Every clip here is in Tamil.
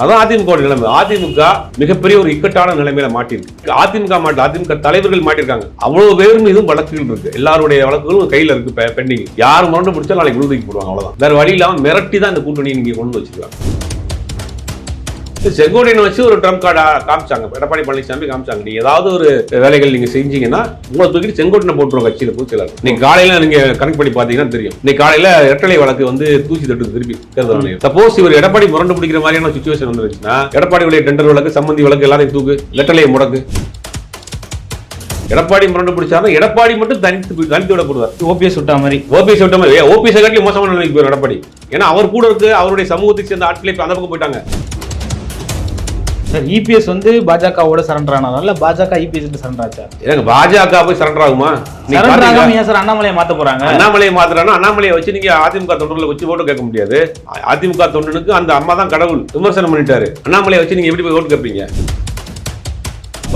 அதான் அதிமுக நிலைமை. அதிமுக மிகப்பெரிய ஒரு இக்கட்டான நிலைமையில மாட்டிருக்கு அதிமுக மாட்டல அதிமுக தலைவர்கள் மாட்டிருக்காங்க அவ்வளவு பேர் மீதும் வழக்குகள் இருக்கு. எல்லாருடைய வழக்குகளும் கையில இருக்கு பெண்டிங் யார் முரண்டு பிடிச்சா நாளைக்கு விடுதலைக்கு போடுவாங்க அவ்வளவுதான். வேற வழி இல்லாம மிரட்டி தான் இந்த கூட்டணியை நீங்க கொண்டு வந்து வச்சிருக்காங்க. செங்கோட்டையனை வச்சு ஒரு ட்ரம் கார்டா காமிச்சாங்க. எடப்பாடி பழனிசாமி காமிச்சாங்க. நீங்க ஏதாவது ஒரு வேலைகள் நீங்க செஞ்சீங்கன்னா உங்களை தூக்கிட்டு செங்கோட்டனை போட்டுருவோம் கட்சியில பூச்சில நீங்க காலையில நீங்க கணக்கு பண்ணி பாத்தீங்கன்னா தெரியும். இன்னைக்கு காலையில இரட்டலை வழக்கு வந்து தூசி தட்டு திருப்பி தேர்தல் ஆணையம். சப்போஸ் இவர் எடப்பாடி முரண்டு பிடிக்கிற மாதிரியான சுச்சுவேஷன் வந்துருச்சுன்னா எடப்பாடியுடைய டெண்டர் வழக்கு சம்பந்தி வழக்கு எல்லாரையும் தூக்கு இரட்டலையை முடக்கு. எடப்பாடி முரண்டு பிடிச்சாலும் எடப்பாடி மட்டும் தனித்து தனித்து விடப்படுவார். ஓபிஎஸ் விட்டா மாதிரி. ஓபிஎஸ் விட்ட மாதிரி. ஓபிஎஸ் காட்டிலும் மோசமான நிலைக்கு போயிடும் எடப்பாடி. ஏன்னா அவர் கூட இருக்கு அவருடைய சமூகத்தை சேர்ந்த ஆட்களே அந்த பக்கம் போயிட்டாங்க. சார் இபிஎஸ் வந்து பாஜகவோட சரண்டர் ஆனதால பாஜக இபிஎஸ் சரண்டர் ஆச்சா. ஏங்க பாஜக போய் சரண்டர் ஆகுமா? சரண்டர்? ஆகாம ஏன் சார் அண்ணாமலையை மாத்த போறாங்க? அண்ணாமலையை மாத்திரானா அண்ணாமலையை வச்சு நீங்க அதிமுக தொண்டர்களை வச்சு ஓட்டு கேட்க முடியாது. அதிமுக தொண்டனுக்கு அந்த அம்மா தான் கடவுள். விமர்சனம் பண்ணிட்டாரு. அண்ணாமலையை வச்சு நீங்க எப்படி போய் ஓட்டு கேட்பீங்க?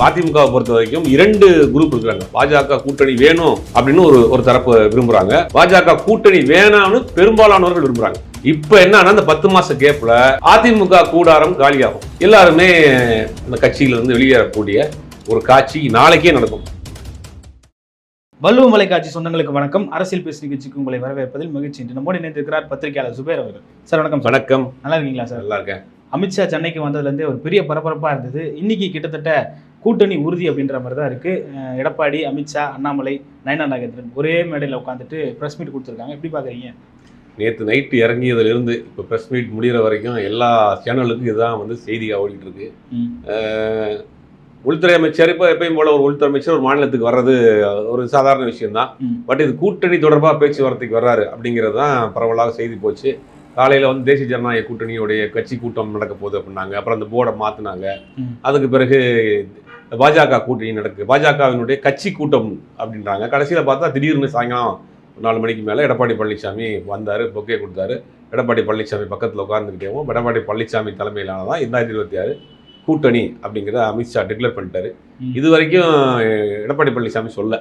அதிமுகவை பொறுத்த வரைக்கும் இரண்டு குரூப் இருக்கிறாங்க. பாஜக கூட்டணி வேணும் அப்படின்னு ஒரு ஒரு தரப்பு விரும்புறாங்க. பாஜக கூட்டணி வேணாம்னு பெரும்பாலானவர்கள் விரும்புறாங்க. இப்ப என்னன்னா இந்த பத்து மாச கேப்ல அதிமுக கூடாரம் காலியாகும். எல்லாருமே அந்த கட்சியில இருந்து வெளியேறக்கூடிய ஒரு காட்சி நாளைக்கே நடக்கும். வள்ளுவ மலைக்காட்சி சொந்தங்களுக்கு வணக்கம். அரசியல் பேசு நிகழ்ச்சிக்கு உங்களை வரவேற்பதில் மகிழ்ச்சி. இன்று நம்மோடு இணைந்திருக்கிறார் பத்திரிகையாளர் சுபேர் அவர்கள். சார் வணக்கம் வணக்கம். நல்லா இருக்கீங்களா சார்? நல்லா இருக்கேன். அமித்ஷா சென்னைக்கு வந்ததுலேருந்தே ஒரு பெரிய பரபரப்பாக இருந்தது. இன்னைக்கு கிட்டத்தட்ட கூட்டணி உறுதி அப்படின்ற மாதிரி தான் இருக்கு. அஹ் எடப்பாடி அமித்ஷா அண்ணாமலை நயனா நாகேந்திரன் ஒரே மேடையில் உட்காந்துட்டு ப்ரெஸ் மீட் கொடுத்துருக்காங்க. எப்படி பார்க்குறீங்க நேற்று நைட்டு இறங்கியதுலேருந்து இப்போ ப்ரெஸ் மீட் முடிகிற வரைக்கும் எல்லா சேனலுக்கும் இதுதான் வந்து செய்தியாக ஓடிட்டு இருக்கு. உள்துறை அமைச்சர் இப்போ எப்பயும் போல ஒரு உள்துறை அமைச்சர் ஒரு மாநிலத்துக்கு வர்றது ஒரு சாதாரண விஷயம்தான். பட் இது கூட்டணி தொடர்பாக பேச்சுவார்த்தைக்கு வர்றாரு அப்படிங்கிறது தான் பரவலாக செய்தி போச்சு. காலையில் வந்து தேசிய ஜனநாயக கூட்டணியுடைய கட்சி கூட்டம் நடக்க போகுது அப்படின்னாங்க. அப்புறம் அந்த போர்டை மாற்றினாங்க. அதுக்கு பிறகு பாஜக கூட்டணி நடக்கு பாஜகவினுடைய கட்சி கூட்டம் அப்படின்றாங்க. கடைசியில் பார்த்தா திடீர்னு சாயங்காலம் நாலு மணிக்கு மேலே எடப்பாடி பழனிசாமி வந்தார் பொக்கே கொடுத்தாரு. எடப்பாடி பழனிசாமி பக்கத்தில் உட்கார்ந்துக்கிட்டேவும் எடப்பாடி பழனிசாமி தலைமையிலான தான் ரெண்டாயிரத்தி இருபத்தி ஆறு கூட்டணி அப்படிங்கிறத அமித்ஷா டிக்ளேர் பண்ணிட்டாரு. இது வரைக்கும் எடப்பாடி பழனிசாமி சொல்ல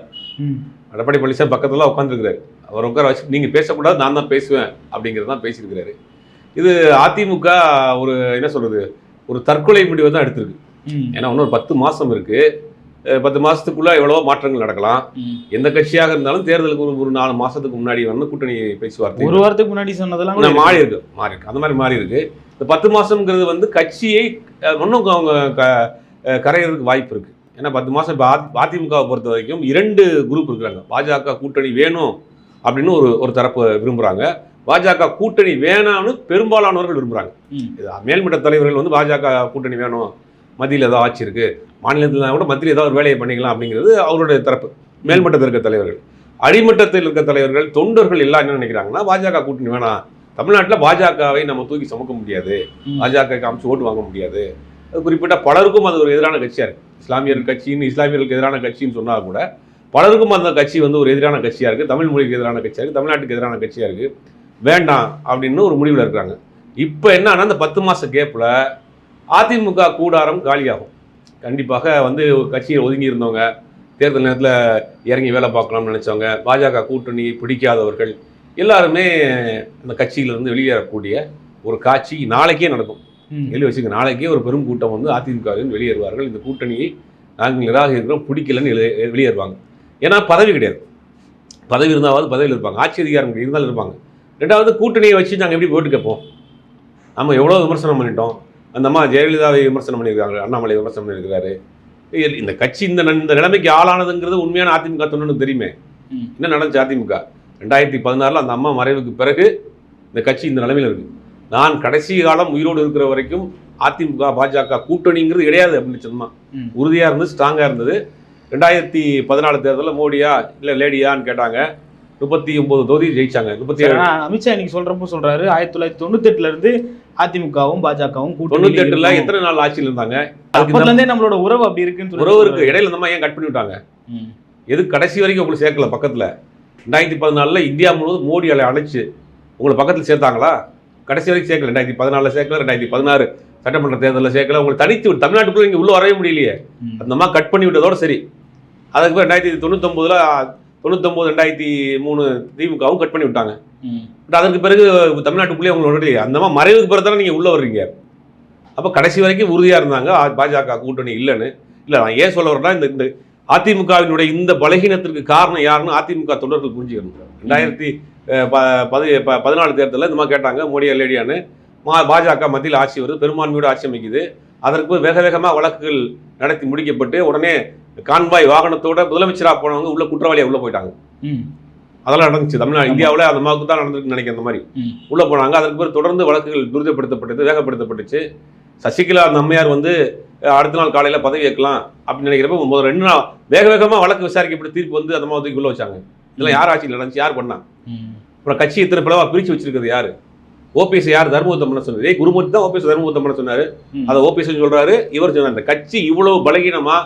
எடப்பாடி பழனிசாமி பக்கத்துல உட்காந்துருக்கிறாரு அவர் உட்கார வச்சு நீங்கள் பேசக்கூடாது நான் தான் பேசுவேன் அப்படிங்கிறது தான் பேசியிருக்கிறாரு. இது அதிமுக ஒரு என்ன சொல்றது ஒரு தற்கொலை முடிவை தான் எடுத்திருக்கு. ஏன்னா இன்னொரு பத்து மாசம் இருக்கு. அஹ் பத்து மாசத்துக்குள்ள எவ்வளவோ மாற்றங்கள் நடக்கலாம். எந்த கட்சியாக இருந்தாலும் தேர்தலுக்கு ஒரு ஒரு நாலு மாசத்துக்கு முன்னாடி வந்து கூட்டணி பேச்சுவார்த்தை ஒரு வாரத்துக்கு முன்னாடி சொன்னதெல்லாம் மாறி இருக்கு. மாறி இருக்கு. அந்த மாதிரி மாறி இருக்கு. இந்த பத்து மாசம்ங்கிறது வந்து கட்சியை இன்னும் அவங்க க- கரையிறதுக்கு வாய்ப்பு இருக்கு. ஏன்னா பத்து மாசம் இப்போ அதிமுகவை பொறுத்த வரைக்கும் இரண்டு குரூப் இருக்கிறாங்க. பாஜக கூட்டணி வேணும் அப்படின்னு ஒரு ஒரு தரப்பு விரும்புறாங்க. பாஜக கூட்டணி வேணாம்னு பெரும்பாலானவர்கள். இது மேல்மட்ட தலைவர்கள் வந்து பாஜக கூட்டணி வேணும். மத்தியில் ஏதோ ஆட்சி இருக்கு. மாநிலத்தில் கூட மத்தியில் ஏதாவது ஒரு வேலையை பண்ணிக்கலாம் அப்படிங்கிறது அவருடைய தரப்பு. மேல்மட்டத்தில் இருக்க தலைவர்கள். அடிமட்டத்தில் இருக்க தலைவர்கள் தொண்டர்கள் எல்லாம் என்ன நினைக்கிறாங்கன்னா பாஜக கூட்டணி வேணாம். தமிழ்நாட்டில் பாஜகவை நம்ம தூக்கி சுமக்க முடியாது. பாஜக காமிச்சு ஓட்டு வாங்க முடியாது. அது குறிப்பிட்ட பலருக்கும் அது ஒரு எதிரான கட்சியா இருக்கு. இஸ்லாமியர் கட்சின்னு இஸ்லாமியர்களுக்கு எதிரான கட்சின்னு சொன்னா கூட பலருக்கும் அந்த கட்சி வந்து ஒரு எதிரான கட்சியா இருக்கு. தமிழ் மொழிக்கு எதிரான கட்சியா இருக்கு. தமிழ்நாட்டுக்கு எதிரான கட்சியா இருக்கு. வேண்டாம் அப்படின்னு ஒரு முடிவில் இருக்கிறாங்க. இப்போ என்னன்னா அந்த பத்து மாச கேப்ல அதிமுக கூடாரம் காலியாகும். கண்டிப்பாக வந்து ஒரு கட்சியை ஒதுங்கி இருந்தவங்க தேர்தல் நேரத்தில் இறங்கி வேலை பார்க்கலாம்னு நினைச்சவங்க பாஜக கூட்டணி பிடிக்காதவர்கள் எல்லாருமே அந்த கட்சியிலிருந்து வெளியேறக்கூடிய ஒரு காட்சி நாளைக்கே நடக்கும். எழுதி வச்சுக்க நாளைக்கே ஒரு பெரும் கூட்டம் வந்து அதிமுகவில் வெளியேறுவார்கள். இந்த கூட்டணியை நாங்கள் நிராகரிக்கிறோம் பிடிக்கலன்னு வெளியேறுவாங்க. ஏன்னா பதவி கிடையாது. பதவி இருந்தாவது பதவியில் இருப்பாங்க. ஆட்சி அதிகாரம் இருந்தாலும் இருப்பாங்க. ரெண்டாவது கூட்டணியை வச்சு நாங்கள் எப்படி ஓட்டு கேட்போம்? நம்ம எவ்வளோ விமர்சனம் பண்ணிட்டோம்? அந்த அம்மா ஜெயலலிதாவை விமர்சனம் பண்ணியிருக்காங்க அண்ணாமலை விமர்சனம் பண்ணியிருக்கிறாரு. இந்த கட்சி இந்த இந்த நிலைமைக்கு ஆளானதுங்கிறது உண்மையான அதிமுக தொண்டனுக்கு தெரியுமே. என்ன நடந்துச்சு அதிமுக? ரெண்டாயிரத்தி பதினாறில் அந்த அம்மா மறைவுக்கு பிறகு இந்த கட்சி இந்த நிலைமையில் இருக்கு. நான் கடைசி காலம் உயிரோடு இருக்கிற வரைக்கும் அதிமுக பாஜக கூட்டணிங்கிறது கிடையாது அப்படின்னு சொன்னான் ம். உறுதியாக இருந்தது ஸ்ட்ராங்காக இருந்தது. ரெண்டாயிரத்தி பதினாலு தேர்தலில் மோடியா இல்லை லேடியான்னு கேட்டாங்க. முப்பத்தி ஒன்பது தொகுதி ஜெயிச்சாங்க. முப்பத்தி ஏழு. அமித்ஷா இன்னைக்கு சொல்றப்போ சொல்றாரு. ஆயிரத்தி தொள்ளாயிரத்தி தொண்ணூத்தி எட்டுல இருந்து அதிமுகவும் பாஜகவும் தொண்ணூத்தி எட்டுல எத்தனை நாள் ஆட்சியில் இருந்தாங்க? அப்பத்துல இருந்தே நம்மளோட உறவு அப்படி இருக்குன்னு உறவு இருக்கு இடையில இந்த அம்மா ஏன் கட் பண்ணி விட்டாங்க. எது கடைசி வரைக்கும் உங்களை சேர்க்கல பக்கத்தில்? ரெண்டாயிரத்தி பதினாலில் இந்தியா முழுவதும் மோடி அலை அழைச்சு உங்களை பக்கத்தில் சேர்த்தாங்களா? கடைசி வரைக்கும் சேர்க்கல. ரெண்டாயிரத்தி பதினாலில் சேர்க்கல ரெண்டாயிரத்தி பதினாறு சட்டமன்ற தேர்தலில் சேர்க்கல. உங்களை தனித்து தமிழ்நாட்டுக்குள்ள இங்கே உள்ள வரவே முடியலையே. அந்த அம்மா கட் பண்ணி விட்டதோட சரி. அதுக்கு ரெண்டாயிரத்தி தொண்ணூத்தொம்பதுல தொண்ணூத்தொம்பது ரெண்டாயிரத்தி மூணு திமுகவும் கட் பண்ணி விட்டாங்க. பட் அதற்கு பிறகு தமிழ்நாட்டுக்குள்ளேயே உங்களை வரலையே அந்த மாதிரி மறைவுக்கு பிறகு தானே நீங்கள் உள்ளே வர்றீங்க. அப்போ கடைசி வரைக்கும் உறுதியாக இருந்தாங்க பாஜக கூட்டணி இல்லைன்னு. இல்லை நான் ஏன் சொல்ல வரேன்னா இந்த இந்த அதிமுகவினுடைய இந்த பலகீனத்திற்கு காரணம் யாருன்னு அதிமுக தொண்டர்கள் புரிஞ்சுக்கணும். ரெண்டாயிரத்தி பதி பதினாலு தேர்தலில் இந்த மாதிரி கேட்டாங்க மோடி லேடியான்னு மா பாஜக மத்தியில் ஆட்சி வருது பெரும்பான்மையோட ஆட்சி அமைக்குது. அதற்கு வேக வேகமாக வழக்குகள் நடத்தி முடிக்கப்பட்டு உடனே கான்வாய் வாகனத்தோட முதலமைச்சராக போனவங்க உள்ள குற்றவாளியாக உள்ள போயிட்டாங்க. அதெல்லாம் நடந்துச்சு. தமிழ்நாடு. இந்தியாவில் அந்த மாதிரி தான் நடந்திருக்குன்னு நினைக்கிறேன் அந்த மாதிரி. உள்ள போனாங்க. அதற்கு பிறகு தொடர்ந்து வழக்குகள் துரிதப்படுத்தப்பட்டது வேகப்படுத்தப்பட்டுச்சு. சசிகலா அந்த அம்மையார் வந்து அடுத்த நாள் காலையில் பதவி ஏற்கலாம் அப்படின்னு நினைக்கிறப்ப முதல் ரெண்டு நாள் வேக வேகமாக வழக்கு விசாரிக்கப்பட்டு தீர்ப்பு வந்து அந்த மாதிரி உள்ள வச்சாங்க. இதெல்லாம் யார் ஆட்சியில் நடந்துச்சு? யார் பண்ணா? ம். அப்புறம் கட்சி இத்தனை பிளவா பிரிச்சு வச்சிருக்கிறது யாரு? ஓபிஎஸ் யார்? தர்மபுத்தம் பண்ண சொன்னாரு. ஏய் குருமூர்த்தி தான் ஓபிஎஸ் தர்மபுத்தம் பண்ண சொன்னாரு. அதை ஓபிஎஸ் சொல்றாரு இவர் சொன்னார். இந்த கட்சி இவ்வளவு பலகீனமா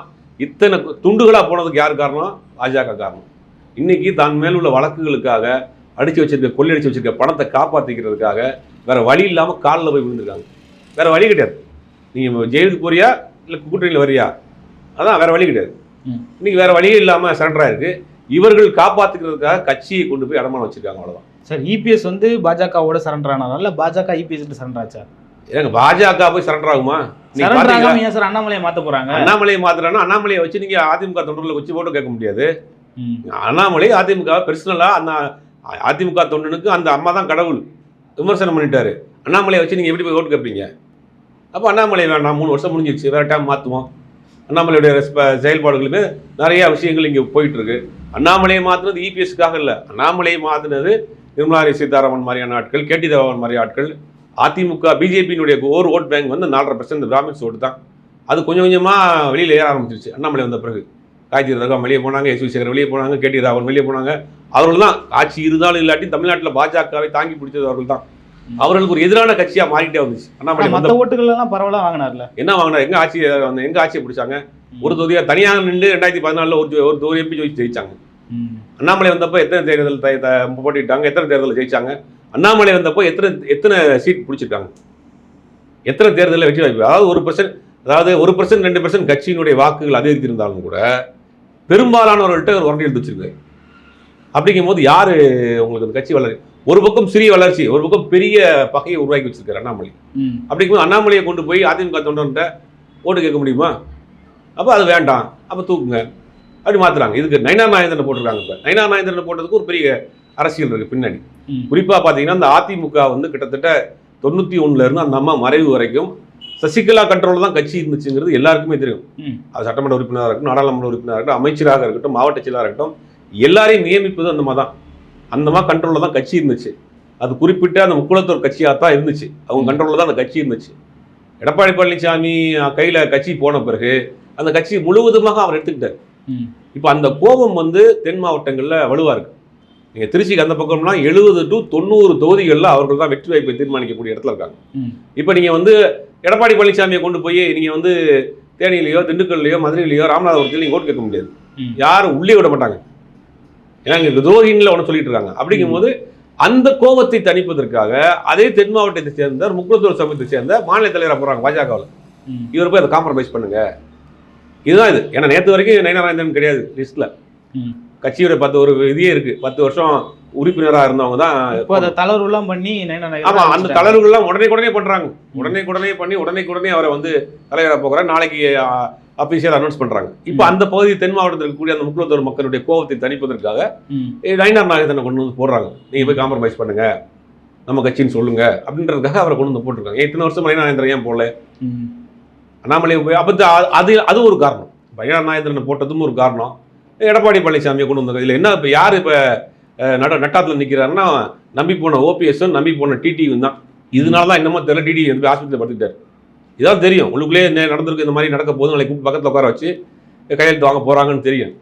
இத்தனை துண்டுகளா போனதுக்கு யார் காரணம்? பாஜக காரணம். இன்னைக்கு தான் மேல் உள்ள வழக்குகளுக்காக அடிச்சு வச்சிருக்க கொள்ளையடிச்சு வச்சிருக்க பணத்தை காப்பாத்திக்கிறதுக்காக வேற வழி இல்லாம காலில் போய் விழுந்திருக்காங்க. வேற வழி கிடையாது. நீங்க ஜெயிலுக்கு போறியா? இல்ல கூட்டணியில் வரியா? அதான் வேற வழி கிடையாது. ம். இன்னைக்கு வேற வழியே இல்லாம சரண்டரா இருக்கு இவர்கள் காப்பாத்துக்கிறதுக்காக கட்சியை கொண்டு போய் அடமானம் வச்சிருக்காங்க அவ்வளவுதான். சார் இபிஎஸ் வந்து பாஜகவோட சரண்டர் ஆனாரா? இல்ல பாஜக இபிஎஸ் சரண்டர் ஆச்சா? ஏங்க பாஜக போய் சரண்டர் ஆகுமா? ஏன் சார் அண்ணாமலையை மாத்த போறாங்க? அண்ணாமலையை மாத்துறான்னா அண்ணாமலையை வச்சு நீங்க அதிமுக தொண்டர்களை வச்சு ஓட்டு கேட்க முடியாது. அண்ணாமலை அதிமுக பெர்சனலா அந்த அதிமுக தொண்டனுக்கு அந்த அம்மா தான் கடவுள். விமர்சனம் பண்ணிட்டாரு. அண்ணாமலையை வச்சு நீங்க எப்படி போய் ஓட்டு கேட்பீங்க? அப்போ அண்ணாமலை வேண்டாம் மூணு வருஷம் முடிஞ்சிருச்சு. வேற டைம் மாற்றுவோம் அண்ணாமலையுடைய செயல்பாடுகளுமே நிறைய விஷயங்கள் இங்கே போயிட்டு இருக்கு அண்ணாமலையை மாற்றினது இபிஎஸ்க்காக இல்லை. அண்ணாமலையை மாற்றினது நிர்மலா சீதாராமன் மாதிரியான ஆட்கள் கேடி தேவன் மாதிரி ஆட்கள் அதிமுக பிஜேபியினுடைய ஒரு ஓட் பேங்க் வந்து நாலரை பர்சன்ட் பிராமின்ஸ் ஓட்டு தான். அது கொஞ்சம் கொஞ்சமாக வெளியில் ஏற ஆரம்பிச்சிருச்சு. அண்ணாமலை வந்த பிறகு. காய்ச்சி ரகம் வெளியே போனாங்க எஸ் வி சேகர் வெளியே போனாங்க கேடி ராவன் வெளியே போனாங்க. அவர்கள் தான் ஆட்சி இருந்தாலும் இல்லாட்டி தமிழ்நாட்டில் பாஜகவை தாங்கி பிடிச்சது அவர்கள் தான். அவர்களுக்கு ஒரு எதிரான கட்சியா மாறிட்டே வந்துச்சு. அண்ணாமலை மத்த ஓட்டுகள் எல்லாம் பரவலா வாங்கினார்ல? என்ன வாங்கினார்? எங்க ஆட்சி வந்து எங்க ஆட்சியை பிடிச்சாங்க? ஒரு தொகுதியா தனியாக நின்று ரெண்டாயிரத்தி பதினாலில் ஒரு ஒரு தொகுதி எம்பி ஜெயிச்சு ஜெயிச்சாங்க. அண்ணாமலை வந்தப்போ எத்தனை தேர்தல் போட்டிட்டாங்க எத்தனை தேர்தல் ஜெயிச்சாங்க? அண்ணாமலை வந்தப்போ எத்தனை எத்தனை சீட் பிடிச்சிருக்காங்க? எத்தனை தேர்தலில் வெற்றி வாய்ப்பு? அதாவது ஒரு பர்சன்ட் அதாவது ஒரு பர்சன்ட் ரெண்டு பர்சன்ட் கட்சியினுடைய வாக்குகள் அதிகரித்திருந்தாலும் கூட பெரும்பாலானவர்கள்ட்ட ஒரு உரண்டி எடுத்து வச்சிருக்கு அப்படிங்கும் போது யாரு உங்களுக்கு அந்த கட்சி வளர்ச்சி? ஒரு பக்கம் சிறிய வளர்ச்சி ஒரு பக்கம் பெரிய பகையை உருவாக்கி வச்சிருக்காரு அண்ணாமலை. அப்படிங்கும்போது அண்ணாமலையை கொண்டு போய் அதிமுக தொண்டர்கிட்ட ஓட்டு கேட்க முடியுமா? அப்போ அது வேண்டாம். அப்போ தூக்குங்க. அப்படி மாத்துறாங்க. இதுக்கு நயனார் நாயந்திரன் போட்டிருக்காங்க இப்போ. நயனார் நாயந்திரன் போட்டதுக்கு ஒரு பெரிய அரசியல் இருக்கு பின்னாடி. குறிப்பாக பார்த்தீங்கன்னா இந்த அதிமுக வந்து கிட்டத்தட்ட தொண்ணூற்றி ஒண்ணுல இருந்து அந்த அம்மா மறைவு வரைக்கும் சசிகலா கண்ட்ரோல் தான் கட்சி இருந்துச்சுங்கிறது எல்லாருக்குமே தெரியும். அது சட்டமன்ற உறுப்பினராக இருக்கட்டும் நாடாளுமன்ற உறுப்பினராக இருக்கட்டும் அமைச்சராக இருக்கட்டும் மாவட்ட செயலாளராக இருக்கட்டும் எல்லாரையும் நியமிப்பது அந்த மாதிரி தான். அந்த மாதிரி கண்ட்ரோலில் தான் கட்சி இருந்துச்சு. அது குறிப்பிட்ட அந்த முக்குளத்தூர் கட்சியாக தான் இருந்துச்சு. அவங்க கண்ட்ரோலில் தான் அந்த கட்சி இருந்துச்சு. எடப்பாடி பழனிசாமி கையில் கட்சி போன பிறகு அந்த கட்சி முழுவதுமாக அவர் எடுத்துக்கிட்டார். இப்போ அந்த கோபம் வந்து தென் மாவட்டங்களில் வலுவாக இருக்கு. நீங்கள் திருச்சிக்கு அந்த பக்கம்லாம் எழுபது டு தொண்ணூறு தொகுதிகளில் அவர்கள் தான் வெற்றி வாய்ப்பை தீர்மானிக்கக்கூடிய இடத்துல இருக்காங்க. இப்போ நீங்கள் வந்து எடப்பாடி பழனிசாமியை கொண்டு போய் நீங்கள் வந்து தேனியிலையோ திண்டுக்கல்லையோ மதுரையிலையோ ராமநாதபுரத்திலையும் நீங்கள் ஓட்டு கேட்க முடியாது. யாரும் உள்ளே விட மாட்டாங்க ஏன்னா இங்கே துரோகின்ல ஒன்று சொல்லிட்டு இருக்காங்க அப்படிங்கும்போது அந்த கோபத்தை தணிப்பதற்காக அதே தென் மாவட்டத்தை சேர்ந்த முக்குளத்தூர் சமயத்தை சேர்ந்த மாநில தலைவராக போகிறாங்க பாஜகவில். இவர் போய் அதை காம்ப்ரமைஸ் பண்ணுங்க இதுதான் இது ஏன்னா நேற்று வரைக்கும் நயனாராயணன் கிடையாது லிஸ்ட்ல. கட்சியோட பத்து ஒரு இதே இருக்கு. பத்து வருஷம் உறுப்பினராக இருந்தவங்க தான் இப்போ அதை தளர்வுலாம் பண்ணி ஆமா அந்த தளர்வுகள்லாம் உடனே உடனே பண்றாங்க. உடனே உடனே பண்ணி உடனே உடனே அவரை வந்து தலைவராக போகிறார் நாளைக்கு அபிஷியல் அனௌன்ஸ் பண்றாங்க. இப்போ. அந்த பகுதி தென் மாவட்டத்தில் இருக்கக்கூடிய அந்த முக்குளத்தூர் மக்களுடைய கோபத்தை தணிப்பதற்காக நயினார் நாகேந்திரனை கொண்டு வந்து போடுறாங்க. நீங்க போய் காம்ப்ரமைஸ் பண்ணுங்க. நம்ம கட்சின்னு சொல்லுங்க. அப்படின்றதுக்காக அவரை கொண்டு வந்து போட்டிருக்காங்க. இத்தனை வருஷம் நயினார் நாகேந்திரன் ஏன் போடல. அண்ணாமலை போய் அப்போ அது அது ஒரு காரணம். பையனா நாயந்திரனை போட்டதும் ஒரு காரணம். எடப்பாடி பழனிசாமியை கொண்டு வந்தாங்க இதில் என்ன இப்போ யார் இப்போ நட நட்டாத்தில் நிற்கிறாருன்னா நம்பி போன ஓபிஎஸும் நம்பி போன டிடியும் தான். இதனால தான் என்னமோ தெரியல டிடி வந்து ஆஸ்பத்திரியில் படுத்துட்டார் இதான் தெரியும். உள்ளுக்குள்ளே நே- நடந்திருக்கு இந்த மாதிரி நடக்க போது நாளைக்கு கூப்பிட்டு பக்கத்தில் உட்கார வச்சு கையெழுத்து வாங்க போகிறாங்கன்னு தெரியும்.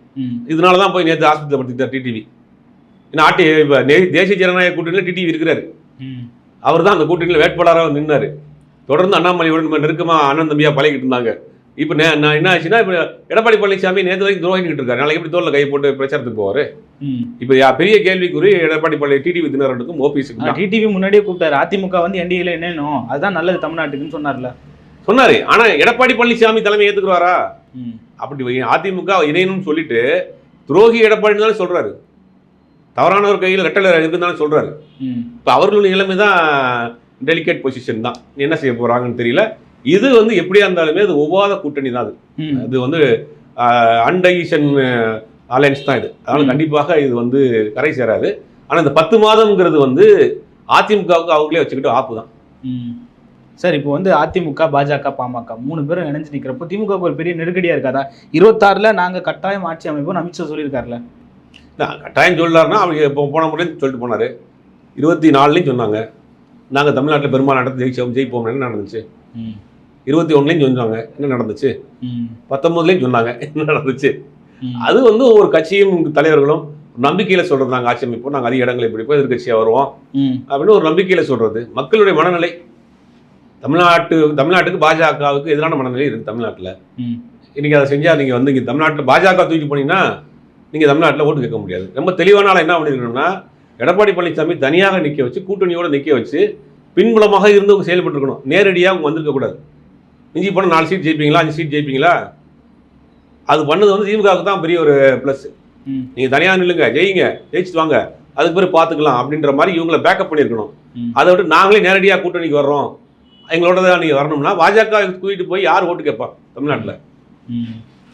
இதனால தான் போய் நேற்று ஆஸ்பத்திரியில் படுத்துக்கிட்டார் டிடிவி ஏன்னா ஆட்டி இப்போ தேசிய ஜனநாயக கூட்டணியில் டிடிவி இருக்கிறாரு. அவர் தான் அந்த கூட்டணியில் வேட்பாளராக நின்னாரு. தொடர்ந்து அண்ணாமலையுடன் நெருக்கமாக அண்ணன் தம்பியாக பழகிட்டு இருந்தாங்க. இப்போ நான் என்ன ஆச்சுன்னா இப்போ எடப்பாடி பழனிசாமி நேற்று வரைக்கும் துரோகிட்டு இருக்காரு. நாளைக்கு எப்படி தோல்ல கை போட்டு பிரச்சாரத்துக்கு போவார். இப்போ பெரிய கேள்விக்குறி எடப்பாடி பள்ளி டிடிவி தினகரனுக்கும் ஓபிஎஸ்க்கு தான். டிடிவி முன்னாடியே கூப்பிட்டாரு. அதிமுக வந்து என்டிஏல என்னணும் அதுதான் நல்லது தமிழ்நாட்டுக்குன்னு சொன்னார்ல. சொன்னாரு. ஆனா எடப்பாடி பழனிசாமி தலைமை ஏத்துக்குவாரா. அப்படி அதிமுக இணையணும்னு சொல்லிட்டு துரோகி எடப்பாடி தானே சொல்றாரு. தவறானவர் கையில் ரெட்டலை இருக்குன்னு சொல்றாரு. ம். இப்போ அவர்களுடைய நிலைமை தான் டெலிகேட் பொசிஷன் தான். என்ன செய்ய போறாங்கன்னு தெரியல. இது வந்து எப்படியா இருந்தாலுமே அது ஒவ்வாத கூட்டணி தான் அது. அது வந்து அன்டைஷன் அலையன்ஸ் தான் இது. அதனால. கண்டிப்பாக இது வந்து கரை சேராது. ஆனா இந்த பத்து மாதம்ங்கிறது வந்து அதிமுகவுக்கு அவங்களே வச்சுக்கிட்டு ஆப்பு தான். சார் இப்போ வந்து அதிமுக பாஜக பாமக மூணு பேரும் இணைஞ்சு நிக்கிறப்போ திமுக ஒரு பெரிய நெருக்கடியா இருக்காதா? இருபத்தாறுல நாங்க கட்டாயம் ஆட்சி அமைப்போம் அமித்ஷா சொல்லியிருக்காருல்ல நான் கட்டாயம் சொல்றாருன்னா அவங்க இப்போ போன முறையும் சொல்லிட்டு போனாரு. இருபத்தி நாலுலையும் சொன்னாங்க. நாங்கள் தமிழ்நாட்டில் பெரும்பாலும் நடத்தி ஜெயிச்சோம் ஜெயிப்போம் என்ன நடந்துச்சு. இருபத்தி ஒன்றுலையும் சொன்னாங்க. என்ன நடந்துச்சு? ம். பத்தொன்பதுலையும் சொன்னாங்க. என்ன நடந்துச்சு. அது வந்து ஒரு கட்சியும் தலைவர்களும் நம்பிக்கையில சொல்றது நாங்கள் ஆட்சி அமைப்போம். நாங்கள் அதிக இடங்களை பிடிப்போம் எதிர்கட்சியாக வருவோம். அப்படின்னு ஒரு நம்பிக்கையில சொல்றது. மக்களுடைய மனநிலை. தமிழ்நாட்டு தமிழ்நாட்டுக்கு பாஜகவுக்கு எதிரான மனநிலை இருக்கு தமிழ்நாட்டில். இன்னைக்கு அதை செஞ்சா நீங்க வந்து இங்க தமிழ்நாட்டில் பாஜக தூக்கி போனீங்கன்னா நீங்க தமிழ்நாட்டில் ஓட்டு கேட்க முடியாது. ரொம்ப தெளிவான ஆளா என்ன பண்ணிருக்கணும்னா எடப்பாடி பழனிசாமி தனியாக நிக்க வச்சு கூட்டணியோட நிக்க வச்சு பின்புலமாக இருந்து அவங்க செயல்பட்டுருக்கணும். நேரடியாக அவங்க வந்திருக்க கூடாது மிஞ்சி போனால் நாலு சீட் ஜெயிப்பீங்களா? அஞ்சு சீட் ஜெயிப்பீங்களா? அது பண்ணது வந்து திமுகவுக்கு தான் பெரிய ஒரு ப்ளஸ். நீங்கள் தனியாக நில்லுங்க ஜெயிங்க ஜெயிச்சுட்டு வாங்க. அதுக்கு பிறகு பார்த்துக்கலாம் அப்படின்ற மாதிரி இவங்களை பேக்கப் பண்ணியிருக்கணும். அதை விட்டு நாங்களே நேரடியாக கூட்டணிக்கு வர்றோம். எங்களோட தான் நீங்கள் வரணும்னா பாஜக தூக்கிட்டு போய் யார் ஓட்டு கேட்பா? தமிழ்நாட்டில்.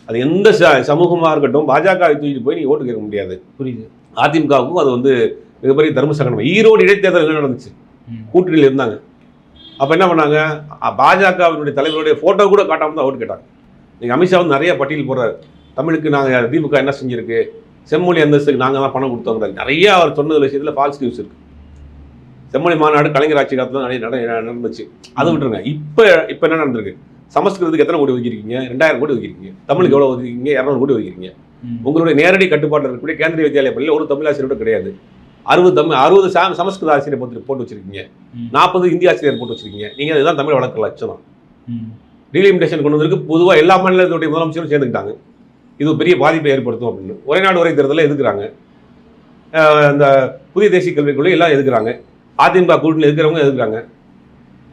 அது எந்த ச சமூகமாக இருக்கட்டும் பாஜக தூக்கிட்டு போய் நீ ஓட்டு கேட்க முடியாது. புரியுது. அதிமுகவுக்கும் அது வந்து மிகப்பெரிய தர்ம சங்கடம். ஈரோடு இடைத்தேர்தல் என்ன நடந்துச்சு. கூட்டணியில் இருந்தாங்க. அப்போ என்ன பண்ணாங்க? பாஜகவினுடைய தலைவருடைய ஃபோட்டோ கூட காட்டாம தான் ஓட்டு கேட்டாங்க. நீங்கள் அமித்ஷா வந்து நிறைய பட்டியல் போடுறாரு. தமிழுக்கு நாங்கள் திமுக என்ன செஞ்சிருக்கு? செம்மொழி அந்தஸ்துக்கு நாங்கள் தான் பணம் கொடுத்தோங்கிறாரு நிறைய அவர் சொன்னது விஷயத்தில் ஃபால்ஸ் நியூஸ் இருக்கு. செம்மொழி மாநாடு கலைஞர் ஆட்சி காலத்தில் நிறைய நட- நடந்துச்சு. அதை விட்டுருங்க. இப்போ இப்போ என்ன நடந்திருக்கு? சமஸ்கிருதத்துக்கு எத்தனை கோடி ஒதுக்கிருக்கீங்க ரெண்டாயிரம் கோடி ஒதுக்கிருக்கீங்க தமிழுக்கு எவ்வளோ ஒதுக்கிருக்கீங்க இரநூறு கோடி ஒதுக்கிருக்கீங்க. உங்களுடைய நேரடி கட்டுப்பாட்டில் இருக்கக்கூடிய கேந்திரிய வித்யாலய பள்ளியில் ஒரு தமிழ் ஆசிரியர் கூட கிடையாது. அறுபது தமிழ் அறுபது சா- சமஸ்கிருத ஆசிரியர் போட்டு போட்டு வச்சிருக்கீங்க. நாற்பது இந்திய ஆசிரியர் போட்டு வச்சிருக்கீங்க. நீங்கள் அதுதான் தமிழ் வளர்க்க லட்சணம். ம். டீலிமிட்டேஷன் கொண்டு வந்திருக்கு. பொதுவாக எல்லா மாநிலத்துடைய முதலமைச்சரும் சேர்ந்துக்கிட்டாங்க. இது பெரிய பாதிப்பை ஏற்படுத்தும் அப்படின்னு. ஒரே நாடு ஒரே தேர்தலில் எதுக்குறாங்க? அஹ் இந்த புதிய தேசிய கல்விக் கொள்கை எல்லாம் எதுக்குறாங்க? அதிமுக கூட்டணி எதுக்குறவங்க எதுக்குறாங்க?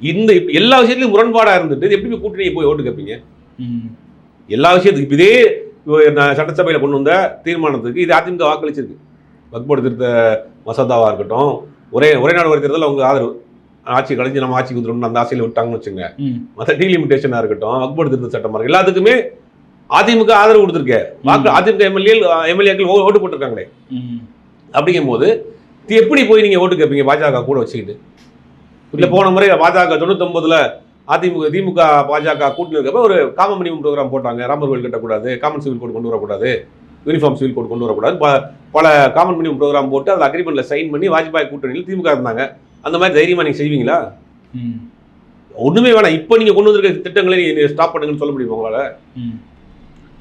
இந்த எல்லா விஷயத்துலையும் முரண்பாடாக இருந்துட்டு எப்படி கூட்டணியை போய் ஓட்டு கேட்பீங்க. எல்லா விஷயத்துக்கும். இப்ப இதே சட்டசபையில் கொண்டு வந்த தீர்மானத்துக்கு இது அதிமுக வாக்களிச்சிருக்கு. வக்போர்டு திருத்த மசோதாவாக இருக்கட்டும் ஒரே ஒரே நாடு ஒரே தேர்தலில் அவங்க ஆதரவு. ஆட்சி கழிஞ்சு நம்ம ஆட்சிக்கு வந்துடணும் அந்த ஆசையில் விட்டாங்கன்னு வச்சுங்க. மற்ற டீலிமிட்டேஷனாக இருக்கட்டும் வக்போர்டு திருத்த சட்டமாக இருக்கு எல்லாத்துக்குமே அதிமுக ஆதரவு கொடுத்துருக்க. வாக்கு அதிமுக எம்எல்ஏ எம்எல்ஏக்கள் ஓட்டு போட்டிருக்காங்களே. ம். அப்படிங்கும்போது இது எப்படி போய் நீங்கள் ஓட்டு கேட்பீங்க பாஜக கூட வச்சுக்கிட்டு. இல்லை போன முறை பாஜக தொண்ணூத்தொம்பதுல அதிமுக திமுக பாஜக கூட்டணி இருக்கப்ப ஒரு காமன் மினிமம் ப்ரோக்ராம் போட்டாங்க. ராமர் கோயில் கட்டக்கூடாது காமன் சிவில் கோட் கொண்டு வரக்கூடாது. யூனிஃபார்ம் சிவில் கோட் கொண்டு வரக்கூடாது. பல காமன் மினிமம் ப்ரோக்ராம் போட்டு அதில் அக்ரிமெண்ட்ல சைன் பண்ணி வாஜ்பாய் கூட்டணியில் திமுக இருந்தாங்க. அந்த மாதிரி தைரியமா நீங்க செய்வீங்களா? ம். ஒண்ணுமே வேணாம். இப்போ நீங்க கொண்டு வந்திருக்க திட்டங்களை நீங்க ஸ்டாப் பண்ணுங்கன்னு சொல்ல முடியுமா உங்களால? ம்.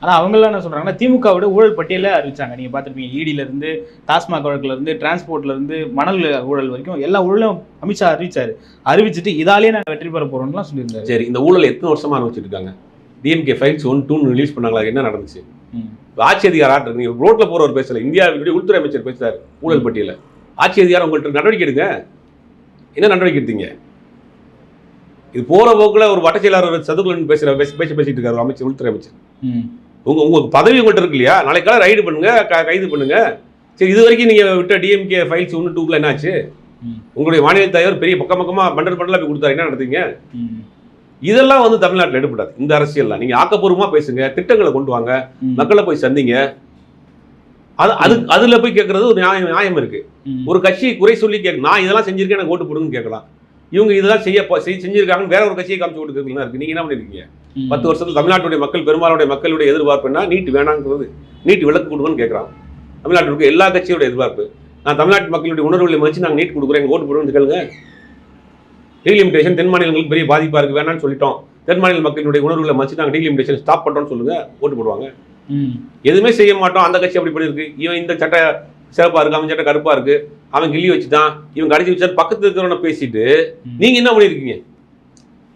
ஆனா அவங்கெல்லாம் என்ன சொல்றாங்கன்னா திமுகவோட ஊழல் பட்டியல அறிவிச்சாங்க. நீங்க பார்த்திருப்பீங்க ஈடில இருந்து டாஸ்மாக் வழக்குல இருந்து டிரான்ஸ்போர்ட்ல இருந்து மணல் ஊழல் வரைக்கும் எல்லா ஊழலும் அமித்ஷா அறிவிச்சாரு. அறிவிச்சிட்டு இதாலேயே நாங்க வெற்றி பெற போறோம்லாம் சொல்லியிருந்தாரு. சரி இந்த ஊழல் எத்தனை வருஷமா அனுபவிச்சுட்டு இருக்காங்க டிஎம்கே ஃபைல்ஸ் ஒன் டூன்னு ரிலீஸ் பண்ணாங்களா? என்ன நடந்துச்சு? ஆட்சி அதிகாரம் நீங்க ரோட்ல போறவர் பேசல. இந்தியாவுடைய உள்துறை அமைச்சர் பேசுறாரு ஊழல் பட்டியல. ஆட்சி அதிகாரம் உங்கள்ட்ட நடவடிக்கை எடுங்க. என்ன நடவடிக்கை எடுத்தீங்க? இது போற போக்குல ஒரு வட்ட செயலாளர் சதுகுலன் பேசுற பேசி பேசி பேசிட்டு இருக்காரு அமைச்சர் உள்துறை அமைச்சர். உங்க உங்க பதவி உங்கள்ட்ட இருக்கு இல்லையா? நாளைக்கால ரைடு பண்ணுங்க கைது பண்ணுங்க. சரி இது வரைக்கும் நீங்க விட்ட டிஎம்கே ஃபைல்ஸ் ஒன்று டூக்குள்ள என்னாச்சு. உங்களுடைய மாநில தலைவர் பெரிய பக்கம் பக்கமா பண்டல் பண்டலா போய் கொடுத்தாரு. என்ன நடத்தீங்க. இதெல்லாம் வந்து தமிழ்நாட்டில் எடுபடாது. இந்த அரசியல்லாம். நீங்க ஆக்கப்பூர்வமா பேசுங்க திட்டங்களை கொண்டு வாங்க. மக்களை போய் சந்திங்க. அது அது அதுல போய் கேட்கறது ஒரு நியாயம் நியாயம் இருக்கு. ஒரு கட்சி குறை சொல்லி கேட்க நான் இதெல்லாம் செஞ்சிருக்கேன் எனக்கு ஓட்டு போடுங்கன்னு கேட்கலாம். இவங்க இதெல்லாம் செய்ய செஞ்சிருக்காங்கன்னு வேற ஒரு கட்சியை காமிச்சு ஓட்டு கேட்கலாம் இருக்கு. நீங்க என்ன பண்ணிருக்கீங்க. பத்து வருஷத்துல தமிழ்நாட்டுடைய மக்கள் பெரும்பாலுடைய மக்களுடைய எதிர்பார்ப்பு என்ன? நீட் வேணாங்கிறது. நீட் விலக்கு கொடுங்கன்னு கேட்கறாங்க தமிழ்நாட்டில் இருக்க எல்லா கட்சியோட எதிர்பார்ப்பு. நான் தமிழ்நாட்டு மக்களுடைய உணர்வுகளை மதிச்சு நாங்கள் நீட் கொடுக்குறோம் எங்க ஓட்டு போடுவோம்னு கேளுங்க. டீலிமிட்டேஷன் தென் மாநிலங்களுக்கு பெரிய பாதிப்பா இருக்கு வேணாம்னு சொல்லிட்டோம். தென் மாநில மக்களுடைய உணர்வுகளை மதிச்சு நாங்கள் டீலிமிட்டேஷன் ஸ்டாப் பண்றோம்னு சொல்லுங்க ஓட்டு போடுவாங்க. எதுவுமே செய்ய மாட்டோம் அந்த கட்சி அப்படி பண்ணிருக்கு இவன் இந்த சட்டை சிறப்பா இருக்கு அவன் சட்டை கருப்பா இருக்கு அவன் கிள்ளி வச்சுட்டான் இவன் கடிச்சு வச்சா பக்கத்துல இருக்கிறவன பேசிட்டு ம். நீங்க என்ன பண்ணிருக்கீங்க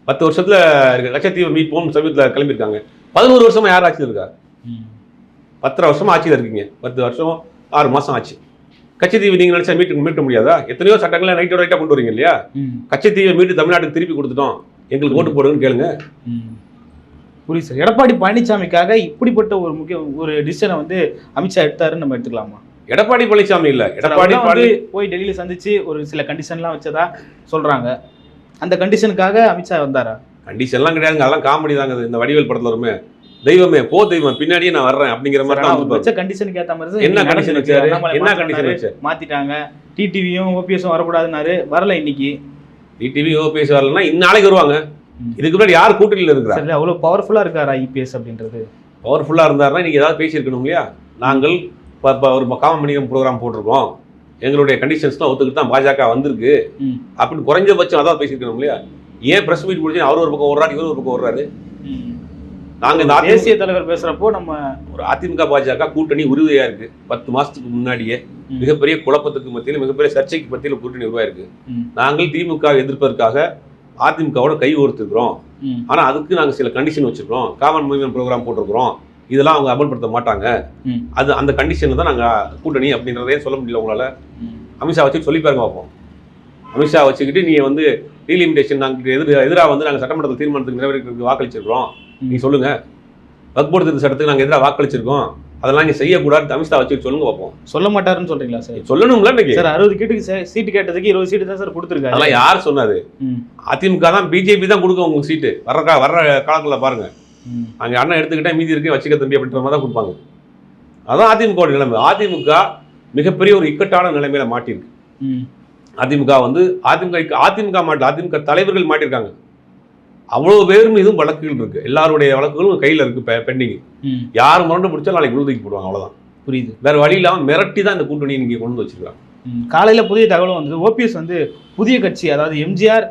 பத்து வருஷத்துல இருக்க லட்சத்தீவை மீட்போம் சமீபத்தில் கிளம்பியிருக்காங்க. பதினோரு வருஷமா யார் ஆட்சியில் இருக்கா. பத்தரை வருஷமா ஆட்சியில் இருக்கீங்க. பத்து வருஷம் ஆறு மாசம் ஆச்சு. கச்சத்தீவு நீங்க நினைச்சா மீட்டு மீட்ட முடியாதா? எத்தனையோ சட்டங்களை நைட்டோட நைட்டா கொண்டு வரீங்க இல்லையா. கச்சத்தீவை மீட்டு தமிழ்நாட்டுக்கு திருப்பி கொடுத்துட்டோம். எங்களுக்கு ஓட்டு போடுங்கன்னு கேளுங்க. புரியுது சார். எடப்பாடி பழனிசாமிக்காக இப்படிப்பட்ட ஒரு முக்கிய ஒரு டிசிஷனை வந்து அமித்ஷா எடுத்தாருன்னு நம்ம எடுத்துக்கலாமா? எடப்பாடி பழனிசாமி இல்ல. எடப்பாடி வந்து போய் டெல்லியில சந்திச்சு ஒரு சில கண்டிஷன்லாம் வச்சதா சொல்றாங்க. அந்த கண்டிஷனுக்காக அமித்ஷா வந்தாரா? கண்டிஷன்லாம் கிடையாதுங்க. அதெல்லாம் காமெடி தாங்க. இந்த வடிவேல் படத்துல வருமே. தெய்வமே போ தெய்வம் பின்னாடியே நான் வர்றேன் அப்படிங்கிற மாதிரி தான். வச்ச கண்டிஷனுக்கு ஏத்த மாதிரி என்ன கண்டிஷன். வச்சாரு? என்ன கண்டிஷன் வச்சாரு? மாத்திட்டாங்க. டிடிவியும் ஓபிஎஸும் வரக்கூடாதுன்னாரு. வரல இன்னைக்கு. டிடிவி ஓபிஎஸ் வரலன்னா இந்நாளைக்கு வருவாங்க. இதுக்கு முன்னாடி யார் கூட்டணியில் இருக்கிறா? சரி அவ்வளவு பவர்ஃபுல்லா இருக்காரா ஐபிஎஸ் அப்படின்றது. பவர்ஃபுல்லாக இருந்தாருன்னா இன்னைக்கு ஏதாவது பேசியிருக்கணும் இல்லையா? நாங்கள் இப்போ ஒரு காமன் மணியம் ப்ரோக்ராம் போட்டிருக்கோம். எங்களுடைய கண்டிஷன்ஸ்லாம் ஒத்துக்கிட்டு தான் பாஜக வந்திருக்கு. அப்படின்னு குறைஞ்சபட்சம் அதான் பேசியிருக்கணும் இல்லையா? ஏன் பிரஸ் மீட் முடிச்சு அவர் ஒரு பக்கம் ஓடுறாரு இவர் ஒரு பக்கம் ஓடுறாரு? நாங்க தேசிய தலைவர் பேசுறப்போ நம்ம ஒரு அதிமுக பாஜக கூட்டணி உறுதியா இருக்கு. பத்து மாசத்துக்கு முன்னாடியே. மிகப்பெரிய குழப்பத்துக்கு மத்தியில் மிகப்பெரிய சர்ச்சைக்கு மத்தியில் கூட்டணி உருவாயிருக்கு. நாங்கள் திமுக எதிர்ப்பதற்காக அதிமுகவோட கை கோர்த்துக்கிறோம் ம், ஆனா அதுக்கு நாங்க சில கண்டிஷன் வச்சிருக்கோம் காமன் மூவிமெண்ட் ப்ரோக்ராம் போட்டிருக்கிறோம். இதெல்லாம் அவங்க அமல்படுத்த மாட்டாங்க. அது அந்த கண்டிஷன்ல தான் நாங்க கூட்டணி அப்படின்றதே சொல்ல முடியல உங்களால. அமித்ஷா வச்சு சொல்லி பாருங்க பார்ப்போம். அமித்ஷா வச்சுக்கிட்டு நீங்க வந்து டீலிமிடேஷன் நாங்கள் எதிர் எதிராக வந்து நாங்கள் சட்டமன்றத்தில் தீர்மானத்துக்கு நிறைவேறதுக்கு வாக்களிச்சிருக்கிறோம். ம். நீ சொல்லுங்க. வக்போர்டு திருத்த சட்டத்துக்கு நாங்கள் எதிராக வாக்களிச்சிருக்கோம். அதெல்லாம் நீங்க செய்யக்கூடாது அமித்ஷா வச்சுக்கிட்டு சொல்லுங்க பார்ப்போம் சொல்ல மாட்டாருன்னு சொல்றீங்களா சார்? சொல்லணும்ல இன்னைக்கு. சார் அறுபது சீட்டுக்கு சே- சீட்டு கேட்டதுக்கு இருபது சீட்டு தான் சார் கொடுத்துருக்காரு. அதெல்லாம் யார் சொன்னாரு? அதிமுக தான் பிஜேபி தான் கொடுக்கும் உங்களுக்கு சீட்டு. வர்ற வர்ற காலங்களில் பாருங்க. அங்கே அண்ணன் எடுத்துக்கிட்டா மீதி இருக்கு வச்சுக்க தம்பி அப்படின்ற மாதிரி தான் கொடுப்பாங்க. அதான் அதிமுக நிலைமை. அதிமுக மிகப்பெரிய ஒரு இக்கட்டான நிலைமையில மாட்டியிருக்கு. அதிமுக வந்து அதிமுக அதிமுக மாட்டல அதிமுக தலைவர்கள் மாட்டியிருக்காங்க. அவ்வளவு பேர் மீதும் வழக்குகள் இருக்கு. எல்லாருடைய வழக்குகளும் கையில இருக்கு பெண்டிங். யார் முரண்டு பிடிச்சா நாளைக்கு விழுதுக்கு போடுவாங்க அவ்வளவுதான். புரியுது. வேற வழி இல்லாம மிரட்டி தான் இந்த கூட்டணி நீங்க கொண்டு வச்சிருக்காங்க. காலையில புதிய தகவலும் வந்து ஓபிஎஸ் வந்து புதிய கட்சி அதாவது எம்ஜிஆர்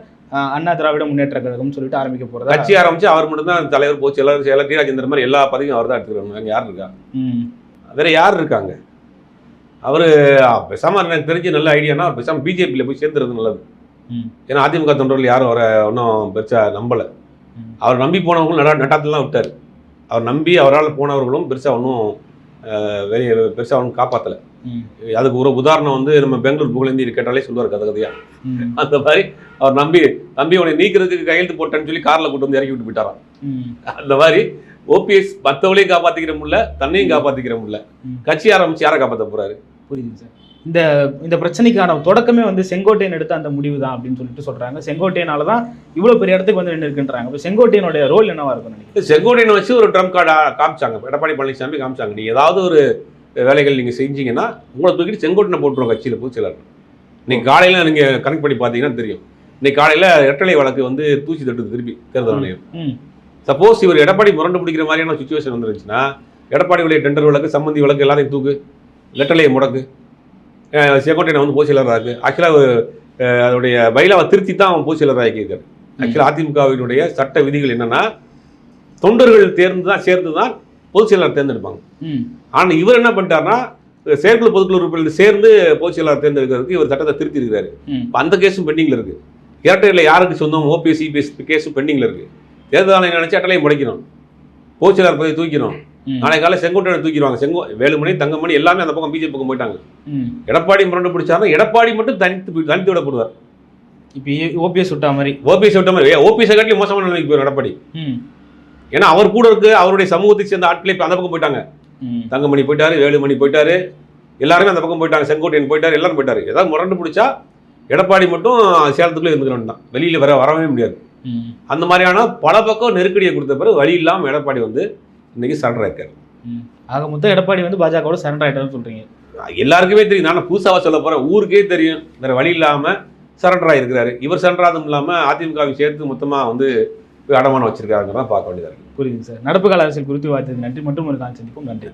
அண்ணா திராவிட முன்னேற்ற கழகம் சொல்லிட்டு ஆரம்பிக்க போறதா? கட்சி ஆரம்பிச்சு அவர் மட்டும் தான் தலைவர் போச்சு. எல்லாரும் செயலர் ராஜேந்திர மாதிரி எல்லா பதவியும் அவர் தான் எடுத்துக்கிறாங்க அங்க யார் இருக்கா? வேற யார் இருக்காங்க? அவரு பேசாம எனக்கு தெரிஞ்ச நல்ல ஐடியானா அவர் பேசாம பிஜேபியில் போய் சேர்ந்துறது நல்லது. ஏன்னா அதிமுக தொண்டர்கள் யாரும் அவரை ஒன்றும் பெருசா நம்பல. அவர் நம்பி போனவங்களும் நட நட்டாத்துலாம் விட்டார். அவர் நம்பி அவரால் போனவர்களும் பெருசா ஒன்றும் வெளியே பெருசா ஒன்றும் காப்பாத்தல. ம், அதுக்கு ஒரு உதாரணம் வந்து நம்ம பெங்களூர் புகழேந்தி கேட்டாலே சொல்லுவார் கதை கதையா. ம், அந்த மாதிரி அவர் நம்பி நம்பி உன்னை நீக்கிறதுக்கு கையெழுத்து போட்டேன்னு சொல்லி கார்ல கூட்டு வந்து இறக்கி விட்டு போயிட்டாராம். அந்த மாதிரி ஓபிஎஸ் மற்றவளையும் காப்பாத்திக்கிற முடியல தன்னையும் காப்பாத்திக்கிற முடியல. கட்சி ஆரம்பிச்சு யாரை காப்பாத்த போறாரு? புரியுது சார். இந்த இந்த பிரச்சனைக்கான தொடக்கமே வந்து செங்கோட்டையன் எடுத்த அந்த முடிவு தான் அப்படின்னு சொல்லிட்டு சொல்றாங்க. செங்கோட்டையனால தான் இவ்வளவு பெரிய இடத்துக்கு வந்து நின்று இருக்குன்றாங்க இப்போ செங்கோட்டையனுடைய ரோல் என்னவா இருக்கும் நினைக்கிறேன் செங்கோட்டையனை வச்சு ஒரு ட்ரம்ப் கார்டா காமிச்சாங்க. எடப்பாடி பழனிசாமி காமிச்சாங்க. நீ ஏதாவது ஒரு வேலைகள் நீங்க செஞ்சீங்கன்னா உங்களை தூக்கிட்டு செங்கோட்டனை போட்டுருவோம் கட்சியில பொதுச் செயலர் இன்னைக்கு காலையில நீங்க கனெக்ட் பண்ணி பார்த்தீங்கன்னா தெரியும். இன்னைக்கு காலையில இரட்டலை வழக்கு வந்து தூசி தட்டுது திருப்பி தேர்தல் ஆணையம். சப்போஸ் இவர் எடப்பாடி முரண்டு பிடிக்கிற மாதிரியான சுச்சுவேஷன் வந்துருந்துச்சுன்னா எடப்பாடியுடைய டெண்டர் வழக்கு சம்மந்தி வழக்கு எல்லாத்தையும் தூக்கு. லெட்டலையை முடக்கு. செங்கோட்டையனை வந்து பொதுச் செயலராக இருக்கு. ஆக்சுவலாக அதோடைய பைலாவை திருத்தி தான் அவன் பொதுச் செயலராக ஆக்கியிருக்காரு ஆக்சுவலாக அதிமுகவினுடைய சட்ட விதிகள் என்னன்னா தொண்டர்கள் தேர்ந்து தான் சேர்ந்து தான் பொதுச் செயலாளர் தேர்ந்தெடுப்பாங்க. ஆனால் இவர் என்ன பண்ணிட்டாருன்னா செயற்குழு பொதுக்குழு உறுப்பினர்கள் சேர்ந்து பொதுச் செயலாளர் தேர்ந்தெடுக்கிறதுக்கு இவர் சட்டத்தை திருத்தி இருக்காரு இப்ப அந்த கேஸும் பெண்டிங்ல இருக்கு. இரட்டையில் யாருக்கு சொந்தம்? ஓபிஎஸ் சிபிஎஸ் கேஸும் பெண்டிங்ல இருக்கு. தேர்தல் ஆணையம் நினைச்சு அட்டலையும் முடைக்கணும் பொதுச் செயலாளர் பதவி தூக்கணும் நாளை காலை செங்கோட்டையை தூக்கிடுவாங்க. செங்கோ வேலுமணி தங்கமணி எல்லாமே அந்த பக்கம் பிஜேபி பக்கம் போயிட்டாங்க. எடப்பாடி முரண்டு பிடிச்சாருன்னா எடப்பாடி மட்டும் தனித்து தனித்து விடப்படுவார். இப்போ ஓபிஎஸ் விட்டா மாதிரி. ஓபிஎஸ் விட்ட மாதிரி. ஓபிஎஸ் காட்டி மோசமான நிலைக்கு போயிடும் எடப்பாடி. ஏன்னா அவர் கூட இருக்கு அவருடைய சமூகத்தை சேர்ந்த ஆட்களே இப்ப அந்த பக்கம் போயிட்டாங்க. தங்கமணி போயிட்டாரு வேலுமணி போயிட்டாரு எல்லாருமே அந்த பக்கம் போயிட்டாங்க. செங்கோட்டையன் போயிட்டாரு எல்லாரும் போயிட்டாரு. ஏதாவது முரண்டு பிடிச்சா எடப்பாடி மட்டும் சேலத்துக்குள்ளே இருந்துக்கிறோம் தான் வெளியில வர வரவே முடியாது. அந்த மாதிரியான பல பக்கம் நெருக்கடியை கொடுத்த பிறகு வழி இல்லாமல் எடப்பாடி வந்து இன்னைக்கு சரண்டர் ம். ஆக மொத்தம் எடப்பாடி வந்து பாஜகவோட சரண்டர் ஆயிட்டாருன்னு சொல்றீங்க. எல்லாருக்குமே தெரியும். நான் புதுசாவா சொல்ல போறேன். ஊருக்கே தெரியும். வேற வழி இல்லாம சரண்டர் ஆயிருக்கிறாரு. இவர் சரண்டர் ஆதும் இல்லாம அதிமுகவை சேர்த்து மொத்தமா வந்து அடமானம் வச்சிருக்காருங்கிறத பார்க்க வேண்டியதா இருக்கு. புரியுது சார். நடப்பு கால அரசியல் குறித்து வாய்த்தது நன்றி. மற்றும் ஒரு கால் சந்திப்போம். நன்றி.